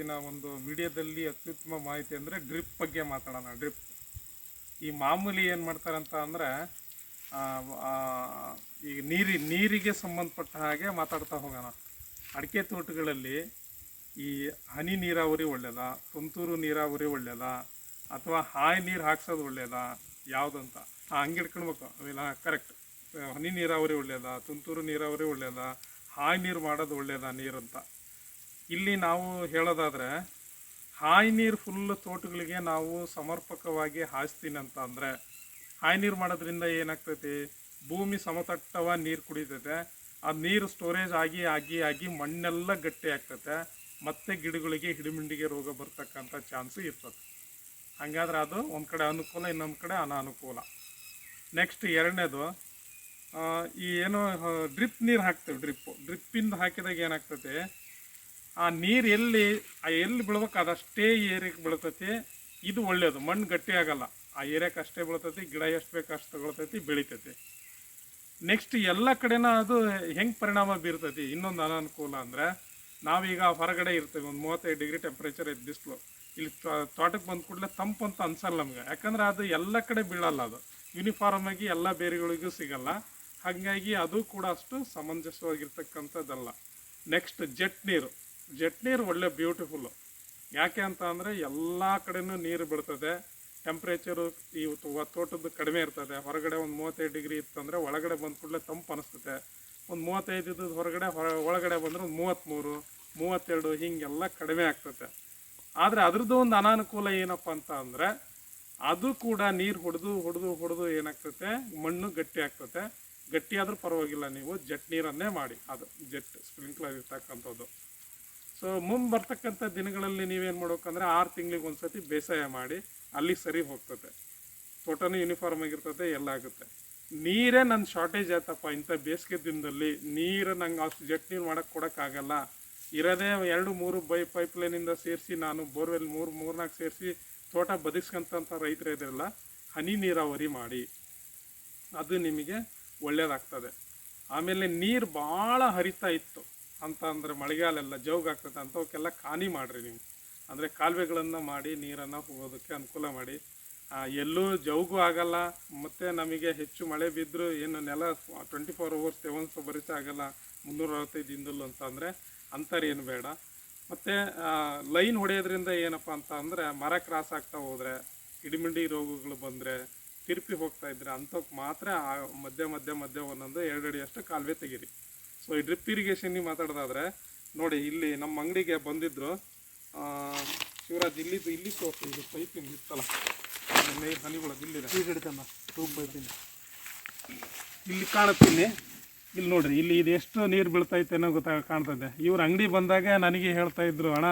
ಇವತ್ತಿನ ಒಂದು ವಿಡಿಯೋದಲ್ಲಿ ಅತ್ಯುತ್ತಮ ಮಾಹಿತಿ ಅಂದರೆ ಡ್ರಿಪ್ ಬಗ್ಗೆ ಮಾತಾಡೋಣ ಡ್ರಿಪ್ ಈ ಮಾಮೂಲಿ ಏನು ಮಾಡ್ತಾರಂತ ಅಂದರೆ ಈ ನೀರಿ, ನೀರಿಗೆ ಸಂಬಂಧಪಟ್ಟ ಹಾಗೆ ಮಾತಾಡ್ತಾ ಹೋಗೋಣ. ಅಡಿಕೆ ತೋಟಗಳಲ್ಲಿ ಈ ಹನಿ ನೀರಾವರಿ ಒಳ್ಳೆಯದ ತುಂತುರು ನೀರಾವರಿ ಒಳ್ಳೆಯದ ಅಥವಾ ಹಾಯ್ ನೀರು ಹಾಕ್ಸೋದು ಒಳ್ಳೆಯದ ಯಾವುದಂತ? ಹಂಗೆ ಇಟ್ಕೊಳ್ಬೇಕು. ಅವೆಲ್ಲ ಕರೆಕ್ಟ್ ಹನಿ ನೀರಾವರಿ ಒಳ್ಳೆಯದ ತುಂತುರು ನೀರಾವರಿ ಒಳ್ಳೆಯದ ಹಾಯ್ ನೀರು ಮಾಡೋದು ಒಳ್ಳೆಯದಾ ನೀರಂತ ಇಲ್ಲಿ ನಾವು ಹೇಳೋದಾದರೆ, ಹಾಯಿ ನೀರು ಫುಲ್ ತೋಟಗಳಿಗೆ ನಾವು ಸಮರ್ಪಕವಾಗಿ ಹಾಯಿಸ್ತೀನಿ ಅಂತ ಅಂದರೆ, ಹಾಯಿ ನೀರು ಮಾಡೋದ್ರಿಂದ ಏನಾಗ್ತೈತಿ? ಭೂಮಿ ಸಮತಟ್ಟವ ನೀರು ಕುಡಿತೈತೆ. ಆ ನೀರು ಸ್ಟೋರೇಜ್ ಆಗಿ ಆಗಿ ಆಗಿ ಮಣ್ಣೆಲ್ಲ ಗಟ್ಟಿ ಆಗ್ತೈತೆ. ಮತ್ತೆ ಗಿಡಗಳಿಗೆ ಹಿಡಿಮಿಂಡಿಗೆ ರೋಗ ಬರ್ತಕ್ಕಂಥ ಚಾನ್ಸು ಇರ್ತದೆ. ಹಾಗಾದ್ರೆ ಅದು ಒಂದು ಕಡೆ ಅನುಕೂಲ, ಇನ್ನೊಂದು ಕಡೆ ಅನಾನುಕೂಲ. ನೆಕ್ಸ್ಟ್ ಎರಡನೇದು ಈ ಏನೋ ಡ್ರಿಪ್ ನೀರು ಹಾಕ್ತೇವೆ ಡ್ರಿಪ್ಪು ಡ್ರಿಪ್ಪಿಂದ ಹಾಕಿದಾಗ ಏನಾಗ್ತೈತೆ? ಆ ನೀರು ಎಲ್ಲಿ, ಆ ಎಲ್ಲಿ ಬೀಳ್ಬೇಕು ಅದಷ್ಟೇ ಏರಿಯಾಕ್ಕೆ ಬೀಳ್ತೈತಿ. ಇದು ಒಳ್ಳೆಯದು ಮಣ್ಣು ಗಟ್ಟಿ ಆಗಲ್ಲ. ಆ ಏರಿಯಾಕ್ಕೆ ಅಷ್ಟೇ ಬೀಳ್ತೈತಿ, ಗಿಡ ಎಷ್ಟು ಬೇಕು ಅಷ್ಟು ತಗೊಳ್ತೈತಿ, ಬೆಳಿತೈತಿ. ನೆಕ್ಸ್ಟ್ ಎಲ್ಲ ಕಡೆನ ಅದು ಹೆಂಗೆ ಪರಿಣಾಮ ಬೀರ್ತೈತಿ, ಇನ್ನೊಂದು ಅನಾನುಕೂಲ ಅಂದರೆ, ನಾವೀಗ ಹೊರಗಡೆ ಇರ್ತೀವಿ, ಒಂದು ಮೂವತ್ತೈದು ಡಿಗ್ರಿ ಟೆಂಪ್ರೇಚರ್ ಇದ್ದು ಬಿಸಿಲು. ಇಲ್ಲಿ ತೋಟಕ್ಕೆ ಬಂದ ಕೂಡಲೇ ತಂಪು ಅಂತ ಅನ್ಸಲ್ಲ ನಮ್ಗೆ. ಯಾಕಂದ್ರೆ ಅದು ಎಲ್ಲ ಕಡೆ ಬೀಳಲ್ಲ ಅದು. ಯೂನಿಫಾರ್ಮ್ ಆಗಿ ಎಲ್ಲ ಬೇರೆಗಳಿಗೂ ಸಿಗಲ್ಲ. ಹಾಗಾಗಿ ಅದು ಕೂಡ ಅಷ್ಟು ಸಮಂಜಸವಾಗಿರ್ತಕ್ಕಂಥದ್ದಲ್ಲ. ನೆಕ್ಸ್ಟ್ ಜೆಟ್ ನೀರು. ಜೆಟ್ ನೀರು ಒಳ್ಳೆ ಬ್ಯೂಟಿಫುಲ್ಲು ಯಾಕೆ ಅಂತ ಅಂದರೆ ಎಲ್ಲ ಕಡೆನೂ ನೀರು ಬಿಡ್ತದೆ. ಟೆಂಪ್ರೇಚರು ಈ ತೋಟದ್ದು ಕಡಿಮೆ ಇರ್ತದೆ. ಹೊರಗಡೆ ಒಂದು ಮೂವತ್ತೈದು ಡಿಗ್ರಿ ಇತ್ತಂದರೆ ಒಳಗಡೆ ಬಂದ ಕೂಡಲೇ ತಂಪು ಅನಿಸ್ತದೆ. ಒಂದು ಮೂವತ್ತೈದು ಇದ್ದದ್ದು ಹೊರಗಡೆ, ಹೊರ ಒಳಗಡೆ ಬಂದರೆ ಒಂದು ಮೂವತ್ತ್ಮೂರು ಮೂವತ್ತೆರಡು ಹೀಗೆಲ್ಲ ಕಡಿಮೆ ಆಗ್ತದೆ. ಆದರೆ ಅದ್ರದ್ದು ಒಂದು ಅನಾನುಕೂಲ ಏನಪ್ಪ ಅಂತ ಅಂದರೆ ಅದು ಕೂಡ ನೀರು ಹೊಡೆದು ಹೊಡೆದು ಹೊಡೆದು ಏನಾಗ್ತದೆ? ಮಣ್ಣು ಗಟ್ಟಿ ಆಗ್ತದೆ. ಗಟ್ಟಿ ಆದರೂ ಪರವಾಗಿಲ್ಲ ನೀವು ಜಟ್ ನೀರನ್ನೇ ಮಾಡಿ. ಅದು ಜಟ್ ಸ್ಪ್ರಿಂಕ್ಲರ್ ಇರ್ತಕ್ಕಂಥದ್ದು. ಸೊ ಮುಂದೆ ಬರ್ತಕ್ಕಂಥ ದಿನಗಳಲ್ಲಿ ನೀವೇನು ಮಾಡ್ಬೇಕಂದ್ರೆ ಆರು ತಿಂಗಳಿಗೆ ಒಂದ್ಸತಿ ಬೇಸಾಯ ಮಾಡಿ ಅಲ್ಲಿ ಸರಿ ಹೋಗ್ತದೆ. ತೋಟನೂ ಯೂನಿಫಾರ್ಮ್ ಆಗಿರ್ತದೆ, ಎಲ್ಲ ಆಗುತ್ತೆ. ನೀರೇ ನನ್ನ ಶಾರ್ಟೇಜ್ ಆಯ್ತಪ್ಪ. ಇಂಥ ಬೇಸಿಗೆ ದಿನದಲ್ಲಿ ನೀರು ನಂಗೆ ಅಷ್ಟು ಜಟ್ ನೀರು ಮಾಡೋಕ್ಕೆ ಕೊಡೋಕ್ಕಾಗಲ್ಲ. ಇರೋದೇ ಎರಡು ಮೂರು ಬೈ ಪೈಪ್ ಲೈನಿಂದ ಸೇರಿಸಿ ನಾನು ಬೋರ್ವೆಲ್ ಮೂರು ಮೂರ್ನಾಲ್ಕು ಸೇರಿಸಿ ತೋಟ ಬದಿಸ್ಕೊಂತ ರೈತರು ಇದ್ರಲ್ಲ, ಹನಿ ನೀರಾವರಿ ಮಾಡಿ. ಅದು ನಿಮಗೆ ಒಳ್ಳೆಯದಾಗ್ತದೆ ಆಮೇಲೆ ನೀರು ಭಾಳ ಹರಿತಾ ಇತ್ತು. ಅಂತ ಅಂದರೆ ಮಳೆಗಾಲೆಲ್ಲ ಜೋಗಾಗ್ತದೆ ಅಂಥವಕ್ಕೆಲ್ಲ ಖಾನಿ ಮಾಡಿರಿ ನೀವು. ಅಂದರೆ ಕಾಲುವೆಗಳನ್ನು ಮಾಡಿ, ನೀರನ್ನು ಹೋಗೋದಕ್ಕೆ ಅನುಕೂಲ ಮಾಡಿ. ಎಲ್ಲೂ ಜೌಗು ಆಗಲ್ಲ, ಮತ್ತು ನಮಗೆ ಹೆಚ್ಚು ಮಳೆ ಬಿದ್ದರೂ ಏನು ನೆಲ ಟ್ವೆಂಟಿ ಫೋರ್ ಅವರ್ಸ್ ಸೆವೆನ್ಸ್ ಬರೀತಾ ಆಗಲ್ಲ, ಮುನ್ನೂರ ಅರವತ್ತೈದು ದಿನದಲ್ಲೂ ಅಂತ ಅಂದರೆ ಅಂಥವ್ರು ಏನು ಬೇಡ. ಮತ್ತು ಲೈನ್ ಹೊಡೆಯೋದ್ರಿಂದ ಏನಪ್ಪ ಅಂತ ಅಂದರೆ ಮರ ಕ್ರಾಸ್ ಆಗ್ತಾ ಹೋದರೆ, ಹಿಡಿಮಿಂಡಿ ರೋಗಗಳು ಬಂದರೆ, ತಿರುಪಿ ಹೋಗ್ತಾ ಇದ್ರೆ ಅಂಥವ್ಕೆ ಮಾತ್ರ ಮಧ್ಯ ಮಧ್ಯ ಮಧ್ಯ ಒಂದೊಂದು ಎರಡು ಅಡಿಯಷ್ಟು ಕಾಲುವೆ ತೆಗೀರಿ. ಸೊ ಈ ಡ್ರಿಪ್ ಇರಿಗೇಷನ್ ಮಾತಾಡೋದಾದ್ರೆ ನೋಡಿ ಇಲ್ಲಿ ನಮ್ಮ ಅಂಗಡಿಗೆ ಬಂದಿದ್ರು ಆ, ಶಿವರಾಜ್ ಇಲ್ಲಿ ಇಲ್ಲಿ ತೋರಿಸಿ ಇದು ಪೈಪಿಂದ ಇತ್ತಲ್ಲ? ನೀರು ಹನಿಗಳು ಇಲ್ಲಿದೆ. ಈಗ ಪೈಪಿಂದ ಇಲ್ಲಿ ಕಾಣುತ್ತೀನಿ ಇಲ್ಲಿ. ನೋಡ್ರಿ ಇಲ್ಲಿ ಇದು ಎಷ್ಟು ನೀರು ಬೀಳ್ತೈತೆ ಅನ್ನೋ ಗೊತ್ತಾಗ ಕಾಣ್ತದೆ ಇವ್ರ ಅಂಗಡಿ ಬಂದಾಗ ನನಗೆ ಹೇಳ್ತಾ ಇದ್ರು ಅಣ್ಣ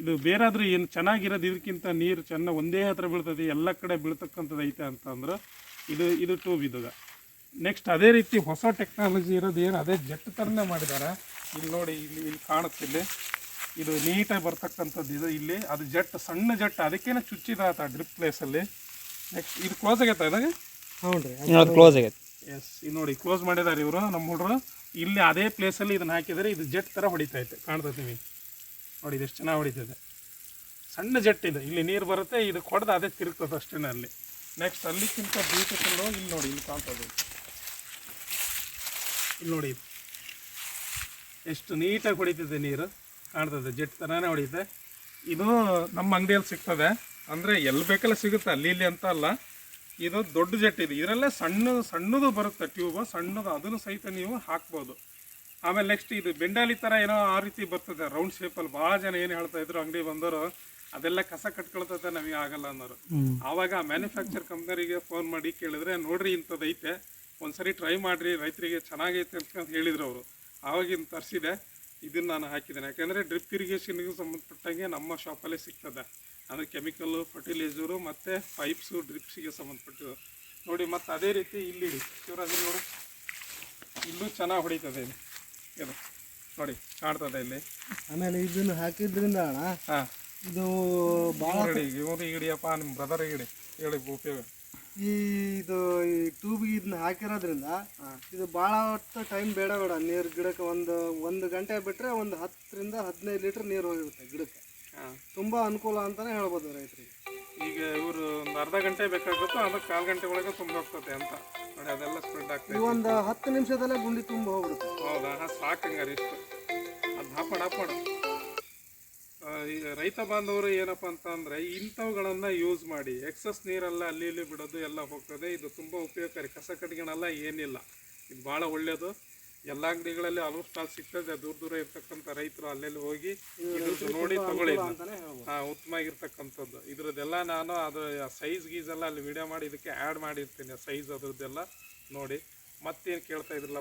ಇದು ಬೇರಾದ್ರೂ ಏನು ಚೆನ್ನಾಗಿರೋದು ಇದಕ್ಕಿಂತ ನೀರು ಚೆನ್ನಾಗಿ ಒಂದೇ ಹತ್ರ ಬೀಳ್ತದೆ ಎಲ್ಲ ಕಡೆ ಬೀಳ್ತಕ್ಕಂಥದ್ದು ಐತೆ ಅಂತಂದ್ರೆ. ಇದು ಇದು ಟ್ಯೂಬ್ ಇದ್ದದ ನೆಕ್ಸ್ಟ್ ಅದೇ ರೀತಿ ಹೊಸ ಟೆಕ್ನಾಲಜಿ ಇರೋದು ಏನು? ಅದೇ ಜೆಟ್ ಥರನೇ ಮಾಡಿದ್ದಾರೆ ಇಲ್ಲಿ ನೋಡಿ ಇಲ್ಲಿ ಇಲ್ಲಿ ಕಾಣುತ್ತಿಲ್ಲಿ ಇದು ನೀಟಾಗಿ ಬರ್ತಕ್ಕಂಥದ್ದು ಇದು ಇಲ್ಲಿ. ಅದು ಜೆಟ್ ಸಣ್ಣ ಜೆಟ್ ಅದಕ್ಕೇನೆ ಚುಚ್ಚಿದಾತ ಡ್ರಿಪ್ ಪ್ಲೇಸಲ್ಲಿ ನೆಕ್ಸ್ಟ್ ಇದು ಕ್ಲೋಸ್ ಆಗೈತೆ ಇದಾಗ? ಹ್ಞೂ ರೀ ಅದು ಕ್ಲೋಸ್ ಆಗೈತೆ. ಎಸ್ ಇದು ನೋಡಿ ಕ್ಲೋಸ್ ಮಾಡಿದ್ದಾರೆ ಇವರು ನಮ್ಮ ಹುಡುಗರು ಇಲ್ಲಿ ಅದೇ ಪ್ಲೇಸಲ್ಲಿ ಇದನ್ನ ಹಾಕಿದರೆ ಇದು ಜೆಟ್ ಥರ ಹೊಡಿತೈತೆ ಕಾಣ್ತೈತೆ ನಿಮಗೆ ನೋಡಿ ಇದು ಎಷ್ಟು ಚೆನ್ನಾಗಿ ಹೊಡಿತೈತೆ ಸಣ್ಣ ಜೆಟ್ ಇದೆ. ಇಲ್ಲಿ ನೀರು ಬರುತ್ತೆ ಇದು ಕೊಡ್ದು ಅದೇ ತಿರುಗ್ತದೆ ಅಷ್ಟೇ ಅಲ್ಲಿ. ನೆಕ್ಸ್ಟ್ ಅಲ್ಲಿಕ್ಕಿಂತ ಬ್ಯೂಟಿಫುಲ್ಲು ಇಲ್ಲಿ ನೋಡಿ ಇಲ್ಲಿ ಕಾಣ್ತದೆ ಇಲ್ಲಿ ನೋಡಿ. ಎಷ್ಟು ನೀಟಾಗಿ ಹೊಡಿತಿದೆ ನೀರು. ಕಾಣ್ತದೆ ಜೆಟ್ ಥರನೇ ಹೊಡಿತೆ ಇದು ನಮ್ಮ ಅಂಗಡಿಯಲ್ಲಿ ಸಿಗ್ತದೆ. ಅಂದರೆ ಎಲ್ಲಿ ಬೇಕಲ್ಲ ಸಿಗುತ್ತೆ ಅಲ್ಲಿ ಇಲ್ಲಿ ಅಂತ ಅಲ್ಲ. ಇದು ದೊಡ್ಡ ಜೆಟ್ ಇದು. ಇದರಲ್ಲೇ ಸಣ್ಣದು ಸಣ್ಣದು ಬರುತ್ತೆ ಟ್ಯೂಬ್. ಸಣ್ಣದು ಅದನ್ನು ಸಹಿತ ನೀವು ಹಾಕ್ಬೋದು. ಆಮೇಲೆ ನೆಕ್ಸ್ಟ್ ಇದು ಬೆಂಡಾಲಿ ಥರ ಏನೋ ಆ ರೀತಿ ಬರ್ತದೆ ರೌಂಡ್ ಶೇಪಲ್ಲಿ ಭಾಳ ಜನ ಏನು ಹೇಳ್ತಾ ಇದ್ರು ಅಂಗಡಿ ಬಂದವರು ಅದೆಲ್ಲ ಕಸ ಕಟ್ಕೊಳ್ತದೆ ನಮಗೆ ಆಗಲ್ಲ ಅನ್ನೋರು. ಆವಾಗ ಮ್ಯಾನುಫ್ಯಾಕ್ಚರ್ ಕಂಪ್ನಿಗೆ ಫೋನ್ ಮಾಡಿ ಕೇಳಿದ್ರೆ ನೋಡ್ರಿ ಇಂಥದ್ದು ಐತೆ ಒಂದ್ಸರಿ ಟ್ರೈ ಮಾಡ್ರಿ ರೈತರಿಗೆ ಚೆನ್ನಾಗೈತೆ ಅಂತ ಹೇಳಿದ್ರು ಅವರು. ಆವಾಗಿನ ತರಿಸಿದೆ ಇದನ್ನು ನಾನು ಹಾಕಿದ್ದೇನೆ. ಯಾಕೆಂದರೆ ಡ್ರಿಪ್ ಇರಿಗೇಷನ್ಗೆ ಸಂಬಂಧಪಟ್ಟಂಗೆ ನಮ್ಮ ಶಾಪಲ್ಲೇ ಸಿಗ್ತದೆ. ಅಂದರೆ ಕೆಮಿಕಲ್ಲು ಫರ್ಟಿಲೈಸರು ಮತ್ತು ಪೈಪ್ಸು ಡ್ರಿಪ್ಸಿಗೆ ಸಂಬಂಧಪಟ್ಟು ನೋಡಿ ಮತ್ತು ಅದೇ ರೀತಿ ಇಲ್ಲಿ ಶಿವರಾಜ್ ನೋಡು. ಇಲ್ಲೂ ಚೆನ್ನಾಗಿ ಹೊಡಿತದೆ ಇಲ್ಲಿ. ಇದು ನೋಡಿ ಕಾಣ್ತದೆ ಇಲ್ಲಿ. ಆಮೇಲೆ ಇದನ್ನು ಹಾಕಿದ್ರಿಂದ ಅಣ್ಣ ಹಾಂ. ಇದು ಭಾಳ ಇವ್ರಿಗೆ ಇವ್ರು ಹಿಡಿಯಪ್ಪ ನಿಮ್ಮ ಬ್ರದರ್ ಹಿಡಿ. ಹೇಳಿ ಉಪಯೋಗ. ಈ ಇದು ಈ ಟ್ಯೂಬ್ಗೆ ಇದನ್ನ ಹಾಕಿರೋದ್ರಿಂದ ಇದು ಭಾಳ ಹೊತ್ತು ಟೈಮ್ ಬೇಡ ಬೇಡ. ನೀರು ಗಿಡಕ್ಕೆ ಒಂದು ಒಂದು ಗಂಟೆ ಬಿಟ್ಟರೆ ಒಂದು ಹತ್ತರಿಂದ ಹದಿನೈದು ಲೀಟ್ರ್ ನೀರು ಹೋಗಿರುತ್ತೆ ಗಿಡಕ್ಕೆ. ತುಂಬ ಅನುಕೂಲ ಅಂತಲೇ ಹೇಳ್ಬೋದು ರೈತರಿಗೆ. ಈಗ ಇವರು ಒಂದು ಅರ್ಧ ಗಂಟೆ ಬೇಕಾಗುತ್ತೋ ಅದಕ್ಕೆ ಕಾಲು ಗಂಟೆ ಒಳಗೆ ತುಂಬ ಹೋಗ್ತದೆ ಅಂತ. ನೋಡಿ ಅದೆಲ್ಲ ಸ್ಪ್ರೆಡ್ ಆಗ್ತದೆ ಈ ಒಂದು ಹತ್ತು ನಿಮಿಷದಲ್ಲೇ ಗುಂಡಿ ತುಂಬ ಹೋಗ್ಬಿಡುತ್ತೆ. ಹೌದಾ? ಸಾಕು ಸಾಕಂಗಾರೆ ಇಷ್ಟು. ಅದು ಹಾಪಣ ಹಾಪಾಡ ಈಗ ರೈತ ಬಾಂಧವರು ಏನಪ್ಪ ಅಂತ ಅಂದರೆ ಇಂಥವುಗಳನ್ನು ಯೂಸ್ ಮಾಡಿ ಎಕ್ಸಸ್ ನೀರೆಲ್ಲ ಅಲ್ಲಿ ಇಲ್ಲಿ ಬಿಡೋದು ಎಲ್ಲ ಹೋಗ್ತದೆ. ಇದು ತುಂಬ ಉಪಯೋಗಕಾರಿ. ಕಸ ಕಟ್ಗೆನೆಲ್ಲ ಏನಿಲ್ಲ. ಇದು ಭಾಳ ಒಳ್ಳೆಯದು ಎಲ್ಲ ಅಂಗಡಿಗಳಲ್ಲಿ ಆಲ್ಮೋಸ್ಟ್ ಆಲ್ ಸಿಗ್ತದೆ. ದೂರ ದೂರ ಇರ್ತಕ್ಕಂಥ ರೈತರು ಅಲ್ಲೆಲ್ಲಿ ಹೋಗಿ ನೋಡಿ ತಗೊಳ್ಳಿ ಹಾ ಉತ್ತಮ ಆಗಿರ್ತಕ್ಕಂಥದ್ದು ಇದ್ರದ್ದೆಲ್ಲ ನಾನು ಅದು ಸೈಜ್ ಗೀಸ್ ಎಲ್ಲ ಅಲ್ಲಿ ವಿಡಿಯೋ ಮಾಡಿ ಇದಕ್ಕೆ ಆ್ಯಡ್ ಮಾಡಿರ್ತೀನಿ ಸೈಜ್ ಅದ್ರದ್ದೆಲ್ಲ ನೋಡಿ. ಮತ್ತೇನು ಕೇಳ್ತಾ ಇದ್ರಲ್ಲ